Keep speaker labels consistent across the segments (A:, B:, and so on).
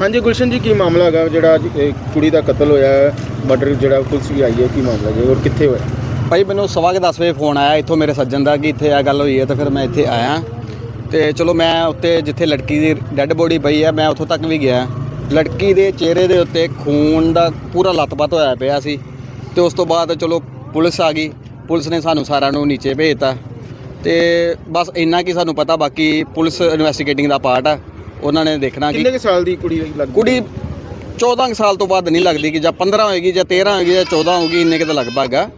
A: ਹਾਂਜੀ ਗੁਲਸ਼ਨ ਜੀ ਕੀ ਮਾਮਲਾ ਹੈਗਾ? ਜਿਹੜਾ ਅੱਜ ਇਹ ਕੁੜੀ ਦਾ ਕਤਲ ਹੋਇਆ ਹੈ ਮਰਡਰ ਜਿਹੜਾ ਪੁਲਿਸ ਵੀ ਆਈ ਹੈ ਕੀ ਮਾਮਲਾ ਜੀ? ਔਰ ਕਿੱਥੇ ਹੋਇਆ?
B: ਭਾਈ ਮੈਨੂੰ ਸਵਾ ਕੇ 10 ਵਜੇ ਫੋਨ ਆਇਆ ਇੱਥੋਂ ਮੇਰੇ ਸੱਜਣ ਦਾ ਕਿ ਇੱਥੇ ਆ ਗੱਲ ਹੋਈ ਹੈ ਤੇ ਫਿਰ ਮੈਂ ਇੱਥੇ ਆਇਆ। ਤੇ ਚਲੋ ਮੈਂ ਉੱਤੇ ਜਿੱਥੇ ਲੜਕੀ ਦੀ ਡੈੱਡ ਬੋਡੀ ਪਈ ਹੈ ਮੈਂ ਉੱਥੋਂ ਤੱਕ ਵੀ ਗਿਆ। ਲੜਕੀ ਦੇ ਚਿਹਰੇ ਦੇ ਉੱਤੇ ਖੂਨ ਦਾ ਪੂਰਾ ਲੱਤਪੱਤ ਹੋਇਆ ਪਿਆ ਸੀ। ਤੇ ਉਸ ਤੋਂ ਬਾਅਦ ਚਲੋ ਪੁਲਿਸ ਆ ਗਈ। ਪੁਲਿਸ ਨੇ ਸਾਨੂੰ ਸਾਰਿਆਂ ਨੂੰ ਨੀਚੇ ਭੇਜਤਾ। ਤੇ ਬਸ ਇੰਨਾ ਕੀ ਸਾਨੂੰ ਪਤਾ ਬਾਕੀ ਪੁਲਿਸ ਇਨਵੈਸਟੀਗੇਟਿੰਗ ਦਾ ਪਾਰਟ ਆ। ਉਹਨਾਂ ਨੇ ਦੇਖਣਾ ਕਿ
A: ਕਿੰਨੇ ਕੁ ਸਾਲ ਦੀ ਕੁੜੀ ਲੱਗਦੀ?
B: ਕੁੜੀ 14 ਕੁ ਸਾਲ ਤੋਂ ਬਾਅਦ ਨਹੀਂ ਲੱਗਦੀ ਕਿ ਜਾਂ 15 ਹੋਏਗੀ ਜਾਂ 13 ਹੋਏਗੀ ਜਾਂ 14 ਹੋਏਗੀ ਇੰਨੇ ਕਿਤੇ ਲਗਭਗ ਆ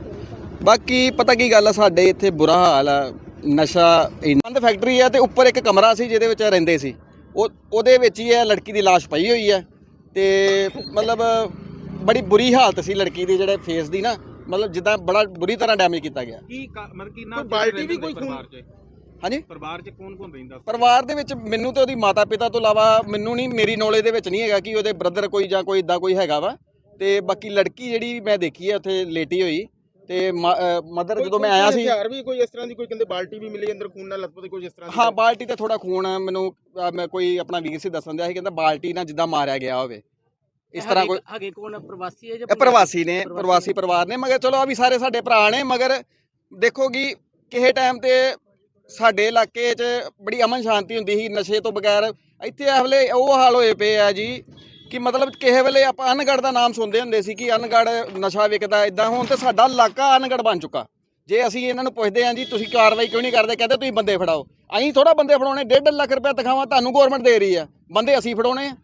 B: ਬਾਕੀ ਪਤਾ ਕੀ ਗੱਲ ਆ ਸਾਡੇ ਇੱਥੇ ਬੁਰਾ ਹਾਲ ਆ ਨਸ਼ਾ ਬੰਦ ਫੈਕਟਰੀ ਆ ਤੇ ਉੱਪਰ ਇੱਕ ਕਮਰਾ ਸੀ ਜਿਹਦੇ ਵਿੱਚ ਰਹਿੰਦੇ ਸੀ। ਉਹ ਉਹਦੇ ਵਿੱਚ ਹੀ ਇਹ ਲੜਕੀ ਦੀ ਲਾਸ਼ ਪਈ ਹੋਈ ਹੈ ਤੇ ਮਤਲਬ ਬੜੀ ਬੁਰੀ ਹਾਲਤ ਸੀ ਲੜਕੀ ਦੀ ਜਿਹੜੇ ਫੇਸ ਦੀ ਨਾ। ਮਤਲਬ ਜਿੱਦਾਂ ਬੜਾ ਬੁਰੀ ਤਰ੍ਹਾਂ ਡੈਮੇਜ ਕੀਤਾ ਗਿਆ।
C: ਕੀ ਕਾ- ਮਤਲਬ ਕਿ ਨਾ
A: ਕੋਈ ਬਾਲਟੀ ਵੀ ਕੋਈ
C: ਚ?
B: ਹਾਂਜੀ?
C: ਪਰਿਵਾਰ ਚ ਕੌਣ ਕੌਣ ਰਹਿੰਦਾ
B: ਪਰਿਵਾਰ ਦੇ ਵਿੱਚ ਮੈਨੂੰ ਤੇ ਉਹਦੀ ਮਾਤਾ ਪਿਤਾ ਤੋਂ ਇਲਾਵਾ ਮੈਨੂੰ ਨਹੀਂ ਮੇਰੀ ਨੌਲੇਜ ਦੇ ਵਿੱਚ ਨਹੀਂ ਹੈਗਾ ਕਿ ਉਹਦੇ ਬ੍ਰਦਰ ਕੋਈ ਜਾਂ ਕੋਈ ਇਦਾਂ ਕੋਈ ਹੈਗਾ ਵਾ। ਤੇ ਬਾਕੀ ਲੜਕੀ ਜਿਹੜੀ ਮੈਂ ਦੇਖੀ ਹੈ ਉੱਥੇ ਲੇਟੀ ਹੋਈ। ਤੇ ਮਦਰ ਜਦੋਂ ਮੈਂ ਆਇਆ ਸੀ
A: ਹਥਿਆਰ ਵੀ ਕੋਈ ਇਸ ਤਰ੍ਹਾਂ ਦੀ ਕੋਈ ਕਹਿੰਦੇ ਬਾਲਟੀ ਵੀ ਮਿਲੀ ਅੰਦਰ ਖੂਨ ਨਾਲ ਲੱਤਪੱਤ ਕੋਈ ਇਸ ਤਰ੍ਹਾਂ ਦੀ
B: ਹਾਂ ਬਾਲਟੀ ਤੇ ਥੋੜਾ ਖੂਨ ਆ, ਮੈਨੂੰ ਮੈਂ ਕੋਈ ਆਪਣਾ ਵੀਰ ਸੀ ਦੱਸਣ ਦਿਆ ਸੀ ਕਹਿੰਦਾ ਬਾਲਟੀ ਨਾਲ ਜਿੱਦਾਂ ਮਾਰਿਆ ਗਿਆ ਹੋਵੇ। ਇਸ ਤਰ੍ਹਾਂ ਕੋਈ
D: ਹਗੇ ਕੌਣ ਪ੍ਰਵਾਸੀ ਹੈ ਜਾਂ
B: ਇਹ ਪ੍ਰਵਾਸੀ ਨੇ ਪ੍ਰਵਾਸੀ? ਪਰਿਵਾਰ ਨੇ। ਮਗਰ ਚਲੋ ਆ ਵੀ ਸਾਰੇ ਸਾਡੇ ਭਰਾ ਨੇ ਮਗਰ ਦੇਖੋ ਕਿ ਕਿਸੇ ਟਾਈਮ ਤੇ ਸਾਡੇ ਇਲਾਕੇ 'ਚ ਬੜੀ ਅਮਨ ਸ਼ਾਂਤੀ ਹੁੰਦੀ ਸੀ ਨਸ਼ੇ ਤੋਂ ਬਗੈਰ। ਇੱਥੇ ਇਹ ਵੇਲੇ ਉਹ ਹਾਲ ਹੋਏ ਪਏ ਆ ਜੀ ਕਿ ਮਤਲਬ ਕਿਸੇ ਵੇਲੇ ਆਪਾਂ ਅਨਗੜ ਦਾ ਨਾਮ ਸੁਣਦੇ ਹੁੰਦੇ ਸੀ ਕਿ ਅਨਗੜ ਨਸ਼ਾ ਵਿਕਦਾ ਇਦਾਂ ਹੁਣ ਤੇ ਸਾਡਾ ਇਲਾਕਾ ਅਨਗੜ ਬਣ ਚੁੱਕਾ। ਜੇ ਅਸੀਂ ਇਹਨਾਂ ਨੂੰ ਪੁੱਛਦੇ ਹਾਂ ਜੀ ਤੁਸੀਂ ਕਾਰਵਾਈ ਕਿਉਂ ਨਹੀਂ ਕਰਦੇ? ਕਹਿੰਦੇ ਤੁਸੀਂ ਬੰਦੇ ਫੜਾਓ। ਅਸੀਂ ਥੋੜਾ ਬੰਦੇ ਫੜਾਉਣੇ 1.5 ਲੱਖ ਰੁਪਏ ਤਖਾਵਾਂ ਤੁਹਾਨੂੰ ਗਵਰਨਮੈਂਟ ਦੇ ਰਹੀ ਆ। ਬੰਦੇ ਅਸੀਂ ਫੜਾਉਣੇ ਆ।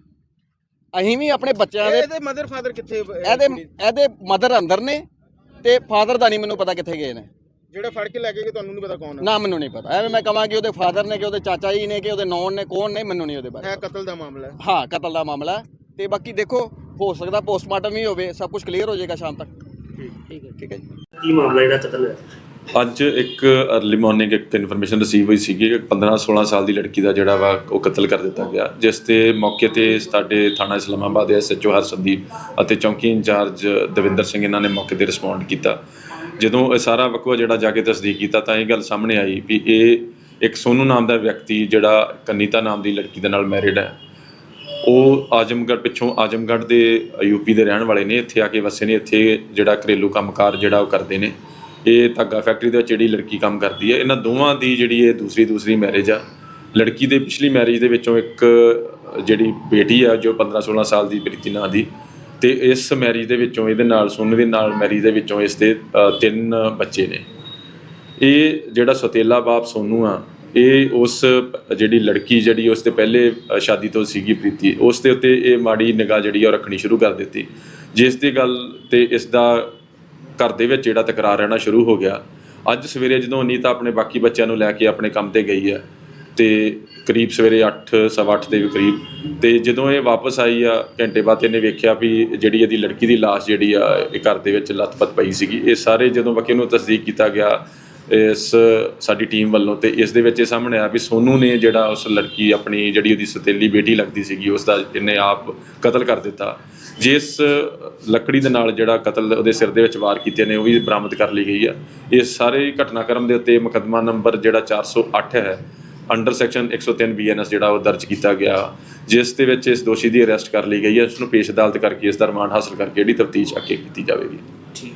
B: ਅਸੀਂ ਵੀ ਆਪਣੇ ਬੱਚਿਆਂ ਦੇ
A: ਇਹਦੇ ਮਦਰ ਫਾਦਰ ਕਿੱਥੇ
B: ਇਹਦੇ? ਇਹਦੇ ਮਦਰ ਅੰਦਰ ਨੇ ਤੇ ਫਾਦਰ ਦਾ ਨਹੀਂ ਮੈਨੂੰ ਪਤਾ ਕਿੱਥੇ ਗਏ ਨੇ।
A: ਜਿਹੜਾ ਫੜ ਕੇ ਲੈ ਕੇ ਗਏ ਤੁਹਾਨੂੰ ਨਹੀਂ ਪਤਾ ਕੌਣ ਹੈ
B: ਨਾ ਮੈਨੂੰ ਨਹੀਂ ਪਤਾ। ਐਵੇਂ ਮੈਂ ਕਹਾਂ ਕਿ ਉਹਦੇ ਫਾਦਰ ਨੇ ਕਿ ਉਹਦੇ ਚਾਚਾ ਜੀ ਨੇ ਕਿ ਉਹਦੇ ਨੌਨ ਨੇ ਕੌਣ ਨੇ ਮੈਨੂੰ ਨਹੀਂ ਉਹਦੇ ਬਾਰੇ
A: ਹੈ ਕਤਲ ਦਾ ਮਾਮਲਾ ਹੈ।
B: ਹਾਂ ਕਤਲ ਦਾ ਮਾਮਲਾ ਹੈ। ਤੇ ਬਾਕੀ ਦੇਖੋ ਹੋ ਸਕਦਾ ਪੋਸਟਮਾਰਟਮ ਵੀ ਹੋਵੇ ਸਭ ਕੁਝ ਕਲੀਅਰ ਹੋ ਜਾਏਗਾ ਸ਼ਾਮ ਤੱਕ।
D: ਠੀਕ। ਹੈ
B: ਠੀਕ ਹੈ ਜੀ।
E: ਕੀ ਮਾਮਲਾ ਜਿਹੜਾ ਕਤਲ ਹੋਇਆ?
F: ਅੱਜ ਇੱਕ ਅਰਲੀ ਮਾਰਨਿੰਗ ਇੱਕ ਇਨਫੋਰਮੇਸ਼ਨ ਰਿਸੀਵ ਹੋਈ ਸੀਗੀ ਕਿ 15-16 ਸਾਲ ਦੀ ਲੜਕੀ ਦਾ ਜਿਹੜਾ ਵਾ ਉਹ ਕਤਲ ਕਰ ਦਿੱਤਾ ਗਿਆ। ਜਿਸ ਤੇ ਮੌਕੇ ਤੇ ਸਾਡੇ ਥਾਣਾ ਇਸਲਾਮਾਬਾਦ ਦੇ ਐਸਐਚਓ ਹਰਸੰਦੀਪ ਅਤੇ ਚੌਂਕੀ ਇੰਚਾਰਜ ਦਵਿੰਦਰ ਸਿੰਘ ਇਹਨਾਂ ਨੇ ਮੌਕੇ ਤੇ ਰਿਸਪੌਂਡ ਕੀਤਾ। ਜਦੋਂ ਇਹ ਸਾਰਾ ਵਕੂਆ ਜਿਹੜਾ ਜਾ ਕੇ ਤਸਦੀਕ ਕੀਤਾ ਤਾਂ ਇਹ ਗੱਲ ਸਾਹਮਣੇ ਆਈ ਵੀ ਇਹ ਇੱਕ ਸੋਨੂ ਨਾਮ ਦਾ ਵਿਅਕਤੀ ਜਿਹੜਾ ਕਨੀਤਾ ਨਾਮ ਦੀ ਲੜਕੀ ਦੇ ਨਾਲ ਮੈਰਿਡ ਹੈ। ਉਹ ਆਜਮਗੜ੍ਹ ਪਿੱਛੋਂ ਆਜਮਗੜ੍ਹ ਦੇ ਯੂਪੀ ਦੇ ਰਹਿਣ ਵਾਲੇ ਨੇ, ਇੱਥੇ ਆ ਕੇ ਵਸੇ ਨੇ, ਇੱਥੇ ਜਿਹੜਾ ਘਰੇਲੂ ਕੰਮਕਾਰ ਜਿਹੜਾ ਉਹ ਕਰਦੇ ਨੇ। ਇਹ ਧਾਗਾ ਫੈਕਟਰੀ ਦੇ ਵਿੱਚ ਜਿਹੜੀ ਲੜਕੀ ਕੰਮ ਕਰਦੀ ਹੈ, ਇਹਨਾਂ ਦੋਵਾਂ ਦੀ ਜਿਹੜੀ ਇਹ ਦੂਸਰੀ ਦੂਸਰੀ ਮੈਰਿਜ ਆ। ਲੜਕੀ ਦੇ ਪਿਛਲੀ ਮੈਰਿਜ ਦੇ ਵਿੱਚੋਂ ਇੱਕ ਜਿਹੜੀ ਬੇਟੀ ਆ, ਜੋ 15 16 ਸਾਲ ਦੀ ਪ੍ਰੀਤੀ ਨਾਂ ਦੀ ਅਤੇ ਇਸ ਮੈਰਿਜ ਦੇ ਵਿੱਚੋਂ, ਇਹਦੇ ਨਾਲ, ਸੋਨੂੰ ਦੇ ਨਾਲ ਮੈਰਿਜ ਦੇ ਵਿੱਚੋਂ ਇਸ ਦੇ ਤਿੰਨ ਬੱਚੇ ਨੇ। ਇਹ ਜਿਹੜਾ ਸਤੇਲਾ ਬਾਪ ਸੋਨੂ ਆ, ਇਹ ਉਸ ਜਿਹੜੀ ਲੜਕੀ ਜਿਹੜੀ ਉਸ ਦੇ ਪਹਿਲੇ ਸ਼ਾਦੀ ਤੋਂ ਸੀਗੀ ਪ੍ਰੀਤੀ, ਉਸ ਦੇ ਉੱਤੇ ਇਹ ਮਾੜੀ ਨਿਗਾਹ ਜਿਹੜੀ ਆ ਉਹ ਰੱਖਣੀ ਸ਼ੁਰੂ ਕਰ ਦਿੱਤੀ। ਜਿਸ ਦੀ ਗੱਲ ਤੇ ਇਸ ਦਾ ਘਰ ਦੇ ਵਿੱਚ ਜਿਹੜਾ ਤਕਰਾਰ ਰਹਿਣਾ ਸ਼ੁਰੂ ਹੋ ਗਿਆ। ਅੱਜ ਸਵੇਰੇ ਜਦੋਂ ਅਨੀਤਾ ਆਪਣੇ ਬਾਕੀ ਬੱਚਿਆਂ ਨੂੰ ਲੈ ਕੇ ਆਪਣੇ ਕੰਮ ਤੇ ਗਈ ਹੈ ਅਤੇ ਕਰੀਬ ਸਵੇਰੇ ਅੱਠ, ਸਵਾ ਅੱਠ ਦੇ ਕਰੀਬ। ਅਤੇ ਜਦੋਂ ਇਹ ਵਾਪਸ ਆਈ ਆ, ਘੰਟੇ ਬਾਅਦ ਇਹਨੇ ਵੇਖਿਆ ਵੀ ਜਿਹੜੀ ਇਹਦੀ ਲੜਕੀ ਦੀ ਲਾਸ਼ ਜਿਹੜੀ ਆ, ਇਹ ਘਰ ਦੇ ਵਿੱਚ ਲੱਥਪੱਤ ਪਈ ਸੀਗੀ। ਇਹ ਸਾਰੇ ਜਦੋਂ ਬਾਕੀ ਨੂੰ ਤਸਦੀਕ ਕੀਤਾ ਗਿਆ, ਇਸ ਸਾਡੀ ਟੀਮ ਵੱਲੋਂ ਤੇ ਇਸ ਦੇ ਵਿੱਚ ਇਹ ਸਾਹਮਣੇ ਆਇਆ ਵੀ ਸੋਨੂ ਨੇ ਜਿਹੜਾ ਉਸ ਲੜਕੀ ਆਪਣੀ ਜਿਹੜੀ ਉਹਦੀ ਸਤੇਲੀ ਬੇਟੀ ਲੱਗਦੀ ਸੀਗੀ, ਉਸ ਦਾ ਇਹਨੇ ਆਪ ਕਤਲ ਕਰ ਦਿੱਤਾ। ਜਿਸ ਲੱਕੜੀ ਦੇ ਨਾਲ ਜਿਹੜਾ ਕਤਲ ਉਹਦੇ ਸਿਰ ਦੇ ਵਿੱਚ ਵਾਰ ਕੀਤੇ ਨੇ, ਉਹ ਵੀ ਬਰਾਮਦ ਕਰ ਲਈ ਗਈ ਆ। ਇਹ ਸਾਰੇ ਘਟਨਾਕ੍ਰਮ ਦੇ ਉੱਤੇ ਮੁਕੱਦਮਾ ਨੰਬਰ ਜਿਹੜਾ 408 ਹੈ ਅੰਡਰ ਸੈਕਸ਼ਨ 103 ਬੀਐਨਐਸ ਜਿਹੜਾ ਉਹ ਦਰਜ ਕੀਤਾ ਗਿਆ। ਜਿਸ ਦੇ ਵਿੱਚ ਇਸ ਦੋਸ਼ੀ ਦੀ ਅਰੈਸਟ ਕਰ ਲਈ ਗਈ ਹੈ। ਉਸ ਨੂੰ ਪੇਸ਼ ਅਦਾਲਤ ਕਰਕੇ ਇਸ ਦਾ ਰਿਮਾਂਡ ਹਾਸਲ ਕਰਕੇ ਜਿਹੜੀ ਤਫਤੀਸ਼ ਅੱਗੇ ਕੀਤੀ ਜਾਵੇਗੀ।
E: ਠੀਕ।